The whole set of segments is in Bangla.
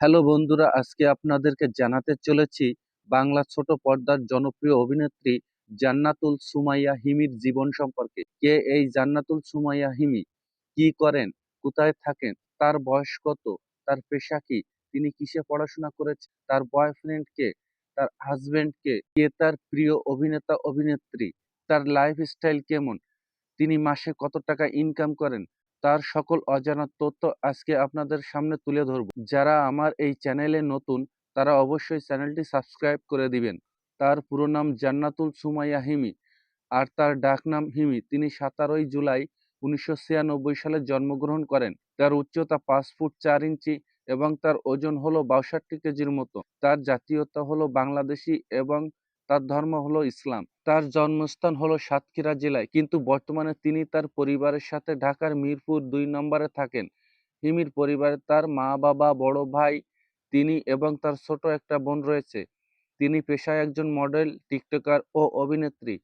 হ্যালো বন্ধুরা, আজকে আপনাদেরকে জানাতে চলেছি বাংলা ছোট পর্দার জনপ্রিয় অভিনেত্রী জান্নাতুল সুমাইয়া হিমির জীবন সম্পর্কে। কে এই জান্নাতুল সুমাইয়া হিমি? কি করেন? কোথায় থাকেন? তার বয়স কত? তার পেশা কি? তিনি কিসে পড়াশোনা করেছেন? তার বয়ফ্রেন্ড কে? তার হাজবেন্ড কে? কে তার প্রিয় অভিনেতা, অভিনেত্রী? তার লাইফস্টাইল কেমন? তিনি মাসে কত টাকা ইনকাম করেন? তার সকল অজানা তথ্য আজকে আপনাদের সামনে তুলে ধরব। যারা আমার এই চ্যানেলে নতুন, তারা অবশ্যই চ্যানেলটি সাবস্ক্রাইব করে দিবেন। তার পুরো নাম জান্নাতুল সুমাইয়া হিমি আর তার ডাক নাম হিমি। তিনি সাতারোই জুলাই উনিশশো ছিয়ানব্বই সালে জন্মগ্রহণ করেন। তার উচ্চতা পাঁচ ফুট চার ইঞ্চি এবং তার ওজন হলো বাষট্টি কেজির মতো। তার জাতীয়তা হলো বাংলাদেশি এবং তার ধর্ম হলো ইসলাম। তার জন্মস্থান হলো সাতক্ষীরা জেলায়। কিন্তু বর্তমানে তিনি তার পরিবারের সাথে ঢাকার মিরপুর দুই নম্বরে থাকেন। হিমির পরিবারে তার মা, বাবা, বড় ভাই, তিনি এবং তার ছোট একটা বোন রয়েছে। তিনি পেশায় একজন মডেল, টিকটকার ও অভিনেত্রী।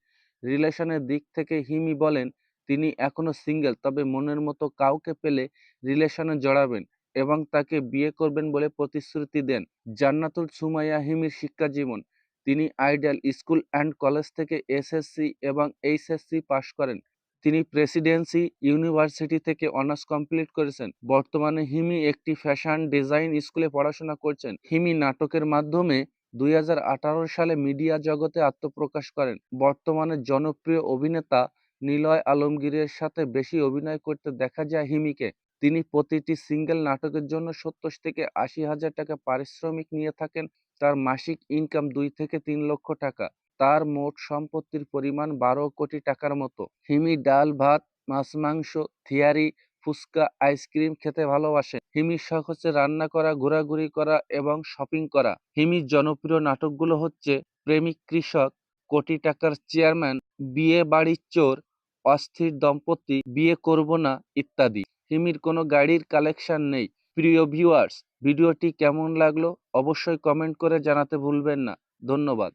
রিলেশনের দিক থেকে হিমি বলেন, তিনি এখনও সিঙ্গেল, তবে মনের মতো কাউকে পেলে রিলেশনে জড়াবেন এবং তাকে বিয়ে করবেন বলে প্রতিশ্রুতি দেন। জান্নাতুল সুমাইয়া হিমির শিক্ষা জীবন তিনি আইডিয়াল স্কুল অ্যান্ড কলেজ থেকে এসএসসি এবং এইচএসসি পাশ করেন। তিনি প্রেসিডেন্সি ইউনিভার্সিটি থেকে অনার্স কমপ্লিট করেছেন। বর্তমানে হিমি একটি ফ্যাশন ডিজাইন স্কুলে পড়াশোনা করছেন। হিমি নাটকের মাধ্যমে দুই হাজার আঠারো সালে মিডিয়া জগতে আত্মপ্রকাশ করেন। বর্তমানে জনপ্রিয় অভিনেতা নিলয় আলমগীরের সাথে বেশি অভিনয় করতে দেখা যায় হিমিকে। তিনি প্রতিটি সিঙ্গেল নাটকের জন্য সত্তর থেকে আশি হাজার টাকা পারিশ্রমিক নিয়ে থাকেন। তার মাসিক ইনকাম দুই থেকে তিন লক্ষ টাকা। তার মোট সম্পত্তির পরিমাণ বারো কোটি টাকার মতো। হিমি ডাল, ভাত, মাছ, মাংস, থিয়ারি, ফুচকা, আইসক্রিম খেতে ভালোবাসে। হিমির শখ হচ্ছে রান্না করা, ঘোরাঘুরি করা এবং শপিং করা। হিমির জনপ্রিয় নাটকগুলো হচ্ছে প্রেমিক কৃষক, কোটি টাকার চেয়ারম্যান বিয়ে বাড়ির চোর, অস্থির দম্পতি, বিয়ে করব না ইত্যাদি। হিমির কোনো গাড়ির কালেকশন নেই। প্রিয় ভিউয়ার্স ভিডিওটি কেমন লাগল অবশ্যই কমেন্ট করে জানাতে ভুলবেন না। ধন্যবাদ।